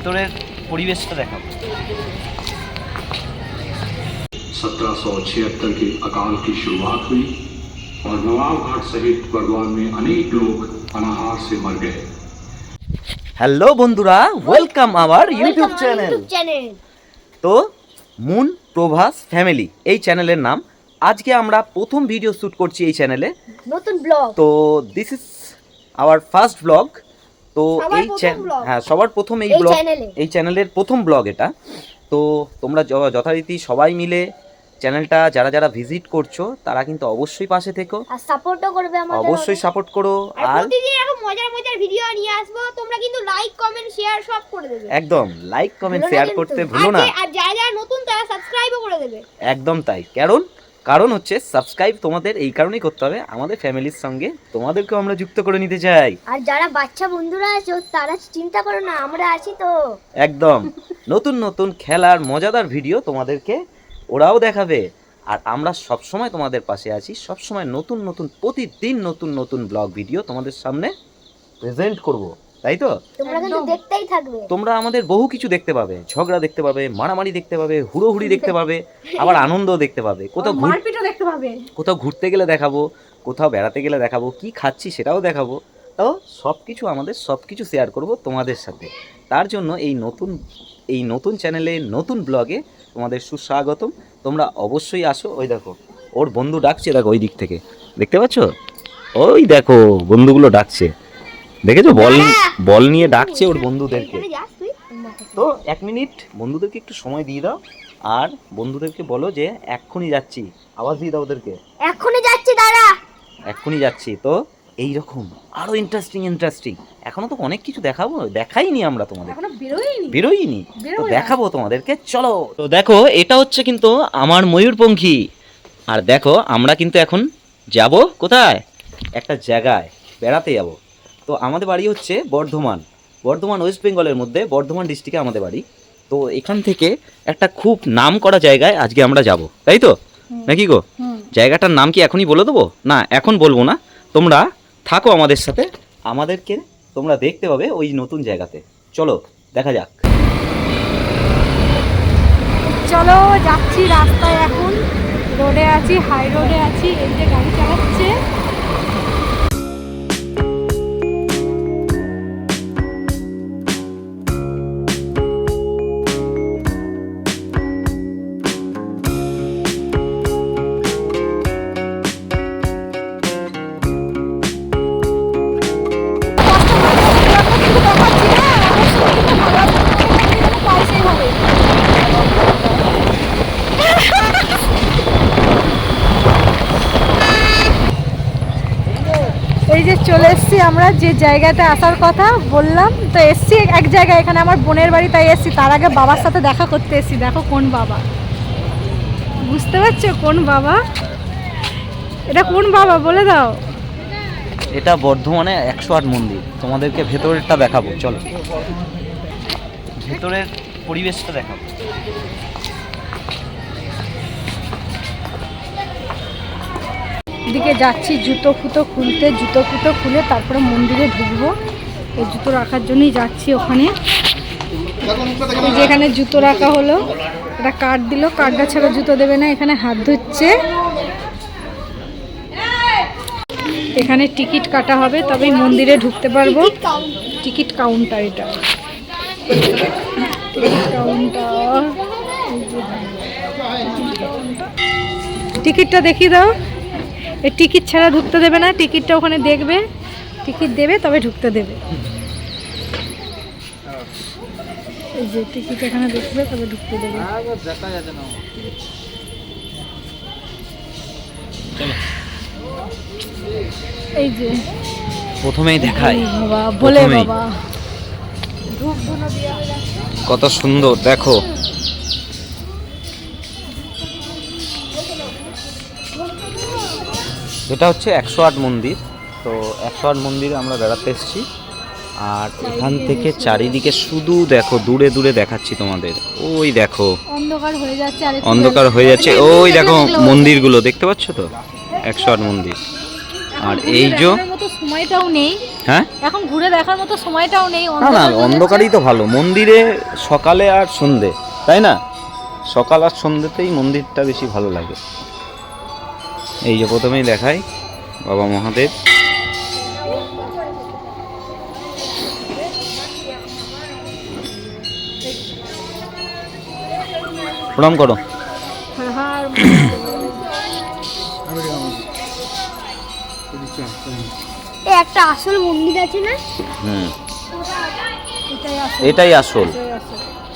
ভেতরের পরিবেশটা দেখাবো सत्रह की अकाल की शुरुआत हुई और नवाब घाट सहित बड़वान में अनेक लोग अनाहार से मर गए হ্যালো বন্ধুরা welcome our YouTube channel YouTube channel তো মুন প্রভাস ফ্যামিলি এই চ্যানেলের নাম আজকে আমরা প্রথম ভিডিও শ্যুট করছি এই চ্যানেলে নতুন ব্লগ তো this is our first blog তো এই চ্যানেল হ্যাঁ সবার প্রথম এই ব্লগ এই চ্যানেলের প্রথম ব্লগ এটা। তো তোমরা যথারীতি সবাই মিলে চ্যানেলটা যারা যারা ভিজিট করছ তারা কিন্তু অবশ্যই পাশে থেকো। আর সাপোর্টও করবে আমাদের অবশ্যই সাপোর্ট করো। আর প্রতিদিন এরকম মজার মজার ভিডিও নিয়ে আসব তোমরা কিন্তু লাইক কমেন্ট শেয়ার সব করে দেবে। একদম লাইক কমেন্ট শেয়ার করতে ভুলো না। আর যারা যারা নতুন তারা সাবস্ক্রাইবও করে দেবে। একদম তাই। কারণ কারণ হচ্ছে সাবস্ক্রাইব তোমাদের এই কারণেই করতে হবে আমাদের ফ্যামিলির সঙ্গে তোমাদেরকেও আমরা যুক্ত করে নিতে চাই। আর যারা বাচ্চা বন্ধুরা আছে তারা চিন্তা করো না আমরা আছি তো। একদম। নতুন নতুন খেলার মজাদার ভিডিও তোমাদেরকে ওরাও দেখাবে। আর আমরা সব সময় তোমাদের পাশে আছি সব সময় নতুন নতুন প্রতিদিন নতুন নতুন ব্লগ ভিডিও তোমাদের সামনে প্রেজেন্ট করব। তাই তো? তোমরা কিন্তু দেখতেই থাকবে। তোমরা আমাদের বহু কিছু দেখতে পাবে ঝগড়া দেখতে পাবে মারামারি দেখতে পাবে হুড়োহুড়ি দেখতে পাবে আবার আনন্দও দেখতে পাবে। কোথাও মারপিটও দেখতে পাবে। কোথাও ঘুরতে গেলে দেখাবো কোথাও বেড়াতে গেলে দেখাবো কি খাচ্ছি সেটাও দেখাবো। তো সব কিছু আমাদের সব কিছু শেয়ার করব তোমাদের সাথে। তার জন্য এই নতুন এই নতুন চ্যানেলে নতুন ব্লগে তোমাদের সুস্বাগতম। তোমরা অবশ্যই আসো। ওই দেখো ওর বন্ধু ডাকছে দেখো ওই দিক থেকে। দেখতে পাচ্ছ? ওই দেখো বন্ধুগুলো ডাকছে। দেখেছ? বল বল নিয়ে ডাকছে ওর বন্ধুদেরকে। তো এক মিনিট বন্ধুদেরকে একটু সময় দিয়ে দাও। আর বন্ধুদেরকে বলো যে এক্ষুনি যাচ্ছি। আওয়াজ দিয়ে দাও ওদেরকে। এক্ষুনি যাচ্ছি দাদা! এক্ষুনি যাচ্ছি। তো এই রকম আরও ইন্টারেস্টিং ইন্টারেস্টিং এখনও তো অনেক কিছু দেখাবো দেখাইনি আমরা তোমাদের বেরোইনি তো দেখাবো তোমাদেরকে। চলো। তো দেখো এটা হচ্ছে কিন্তু আমার ময়ূরপঙ্খী। আর দেখো আমরা কিন্তু এখন যাব কোথায়? একটা জায়গায় বেড়াতে যাব। তো আমাদের বাড়ি হচ্ছে বর্ধমান। বর্ধমান ওয়েস্ট বেঙ্গলের মধ্যে বর্ধমান ডিস্ট্রিক্টে আমাদের বাড়ি। তো এখান থেকে একটা খুব নাম করা জায়গায় আজকে আমরা যাব। তাই তো? নাকি গো? জায়গাটার নাম কি এখনই বলে দেবো? না এখন বলব না। তোমরা থাকো আমাদের সাথে। আমাদেরকে তোমরা দেখতে পাবে ওই নতুন জায়গাতে। চলো দেখা যাক। চলো যাচ্ছি রাস্তায় এখন। রোডে আছি হাই রোডে আছি। এই যে গাড়ি চালাচ্ছে। চলে এসছি আমরা, যে জায়গাটা আসার কথা বললাম। তো এসছি এক জায়গায়, এখানে আমার বোনের বাড়ি, তাই এসছি। তার আগে বাবার সাথে দেখা করতে এসছি। দেখো কোন বাবা। বুঝতে পারছ কোন বাবা? এটা কোন বাবা, বলে দাও। এটা বর্ধমানে একশো আট মন্দির। তোমাদেরকে ভেতরেরটা দেখাবো, চলো। ভেতরের পরিবেশটা দেখাবো। এদিকে যাচ্ছি, জুতো ফুতো খুলতে, জুতো ফুতো খুলে তারপরে মন্দিরে ঢুকবো। এই জুতো রাখার জন্যই যাচ্ছি ওখানে। যেখানে জুতো রাখা হলো, এটা কার্ড দিল কার্ডটা ছাড়া জুতো দেবে না, এখানে হাত ধুচ্ছে। এখানে টিকিট কাটা হবে, তবে মন্দিরে ঢুকতে পারব। টিকিট কাউন্টার এটা। টিকিটটা দেখিয়ে দাও। টিকিট ছাড়া ঢুকতে দেবে না টিকিটটা ওখানে দেখবে টিকিট দেবে তবে ঢুকতে দেবে। এই যে টিকিট এখানে দেখবে তবে ঢুকতে দেবে। এই যে। প্রথমেই দেখাই বাবা বলে বাবা। কত সুন্দর দেখো। এটা হচ্ছে একশো আট মন্দির। তো একশো আট মন্দিরে আমরা বেড়াতে এসেছি। আর এখান থেকে চারিদিকে শুধু দেখো দূরে দূরে দেখাচ্ছি তোমাদের। ওই দেখো। অন্ধকার হয়ে যাচ্ছে অন্ধকার হয়ে যাচ্ছে। ওই দেখো মন্দিরগুলো দেখতে পাচ্ছ তো? একশো আট মন্দির আর এই যে সময়টাও নেই। হ্যাঁ? এখন ঘুরে দেখার মতো সময়টাও নেই। না না অন্ধকারই তো ভালো। মন্দিরে সকালে আর সন্ধে তাই না? সকাল আর সন্ধ্যেতেই মন্দিরটা বেশি ভালো লাগে। এই যে প্রথমেই দেখাই বাবা মহাদেব। প্রণাম করো। একটা আসল মন্দির আছে না? হুম। এটাই আসল।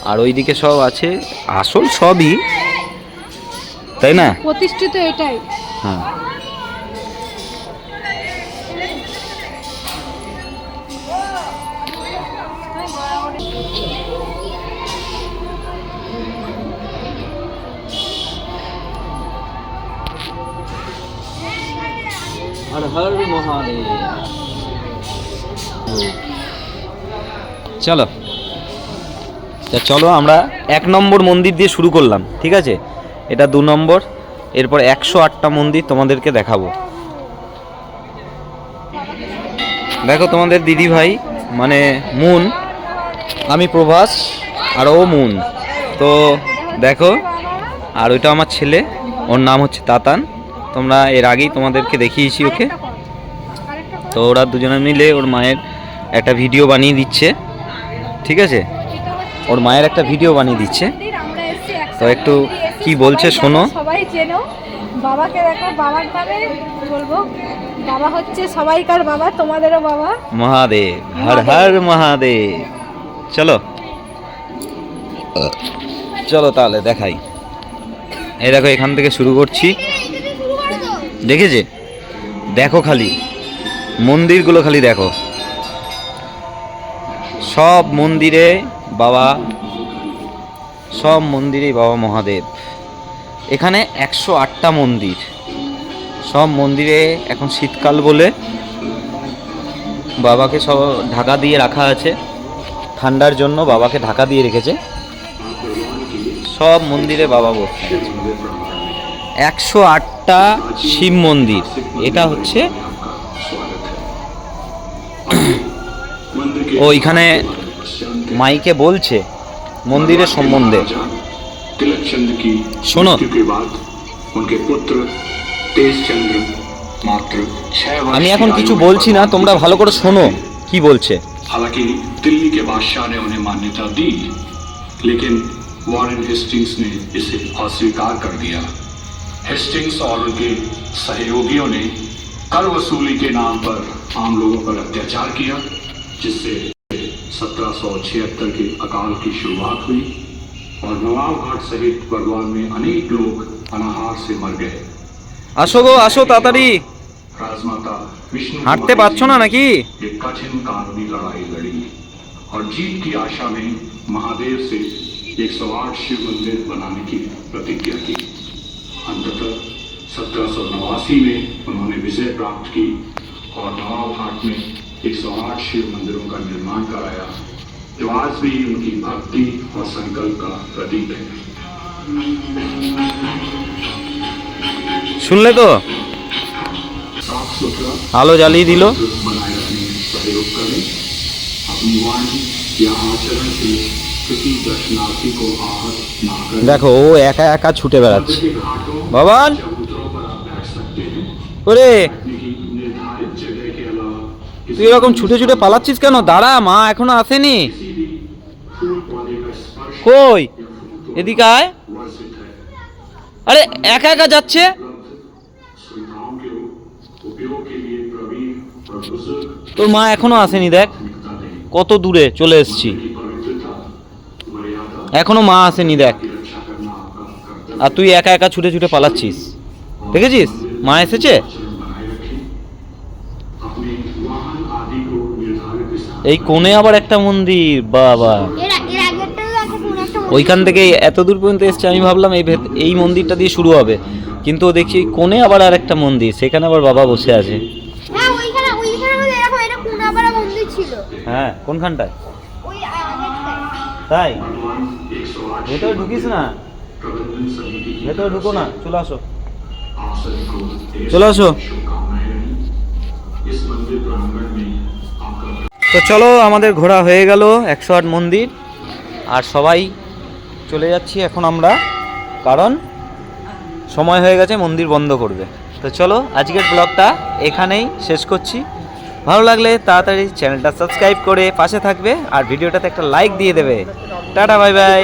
আর ওইদিকে সব আছে। আসল সবই। তাই না? প্রতিষ্ঠিত এটাই। হ্যাঁ। চলো। তা চলো আমরা এক নম্বর মন্দির দিয়ে শুরু করলাম, ঠিক আছে? এটা দু নম্বর। এরপর একশো আটটা মন্দির তোমাদেরকে দেখাবো। দেখো তোমাদের দিদি ভাই মানে মুন, আমি প্রভাস, আর ও মুন। তো দেখো, আর ওইটা আমার ছেলে, ওর নাম হচ্ছে তাতান। তোমরা এর আগেই তোমাদেরকে দেখিয়েছি ওকে। তো ওরা দুজনে মিলে ওর মায়ের একটা ভিডিও বানিয়ে দিচ্ছে। ঠিক আছে? ওর মায়ের একটা ভিডিও বানিয়ে দিচ্ছে। তো একটু কি বলছে শোনো। সবাই চেনো বাবাকে দেখো বাবার নামে বলব? বাবা হচ্ছে সবাইকার বাবা তোমাদেরও বাবা। মহাদেব হর হর মহাদেব। চলো। চলো তাহলে দেখাই। এই দেখো এখান থেকে শুরু করছি। দেখেছে? দেখো খালি। মন্দিরগুলো খালি দেখো। সব মন্দিরে বাবা সব মন্দিরেই বাবা মহাদেব। এখানে একশো আটটা মন্দির। সব মন্দিরে এখন শীতকাল বলে বাবাকে সব ঢাকা দিয়ে রাখা আছে। ঠান্ডার জন্য বাবাকে ঢাকা দিয়ে রেখেছে। সব মন্দিরে বাবা বসে একশো আটটা শিব মন্দির। এটা হচ্ছে ও এখানে মাইকে বলছে মন্দিরের সম্বন্ধে तिलक चंद की सुनो। मृत्यु के बाद उनके पुत्र तेज चंद्र मात्र छह वर्ष আমি की এখন आयु কিছু में বলছি না তোমরা ভালো করে শোনো কি বলছে हालांकि दिल्ली के बादशाह ने उन्हें मान्यता दी लेकिन वॉरेन हेस्टिंग्स ने इसे अस्वीकार कर दिया हेस्टिंग्स और उनके सहयोगियों ने कर वसूली के नाम पर आम लोगों पर अत्याचार किया जिससे 1776 के अकाल की शुरुआत हुई और नवाब घाट सहित बर्दवान में अनेक लोग अनाहार से मर गए আসো गो আসো তাড়াতাড়ি राजमाता विष्णु হাঁটতে कुमारी পারছো না जी নাকি एक कठिन कानूनी लड़ाई लड़ी और जीत की आशा में महादेव से 108 शिव मंदिर बनाने की प्रतिज्ञा की अंततः सत्रह में उन्होंने विजय प्राप्त की और नवाब घाट में 108 शिव मंदिरों का निर्माण कराया जो आज भी उनकी भक्ति और संकल्प का प्रतीक है শুনলে তো साफ सुथरा আলো জ্বালিয়ে দিল बनाए रखने में सहयोग करें अपनी वाणी या आचरण से किसी दर्शनार्थी को आहत ना करें দেখো ও একা একা ছুটে বেড়াচ্ছে मंदिर के घाटों বাবান चबूतरों पर आप बैठ सकते हैं ওরে তুই এরকম ছুটে ছুটে পালাচ্ছিস কেন? দাঁড়া, মা এখনও আসেনি। কই? এদিকে আয়। আরে, একা একা যাচ্ছে? তোর মা এখনও আসেনি, দেখ। কত দূরে চলে এসছি। এখনও মা আসেনি, দেখ। আর তুই একা একা ছুটে ছুটে পালাচ্ছিস। দেখেছিস? মা এসেছে? এই কোণে আবার একটা মন্দির বাবা। ওইখান থেকে এত দূর পর্যন্ত এসছে আমি ভাবলাম এই এই মন্দিরটা দিয়ে শুরু হবে। কিন্তু দেখি কোণে আবার আর একটা মন্দির সেখানে আবার বাবা বসে আছে। হ্যাঁ, হ্যাঁ কোনখানটায়? তাই? ভেতরে ঢুকিস না। ভেতরে ঢুকো না চলে আসো। চলে আসো। তো চলো, আমাদের ঘোরা হয়ে গেল একশো আট মন্দির। আর সবাই চলে যাচ্ছি এখন আমরা, কারণ সময় হয়ে গেছে, মন্দির বন্ধ করবে। তো চলো, আজকের ব্লগটা এখানেই শেষ করছি। ভালো লাগলে তাড়াতাড়ি চ্যানেলটা সাবস্ক্রাইব করে পাশে থাকবে, আর ভিডিওটাতে একটা লাইক দিয়ে দেবে। Tata, bye bye.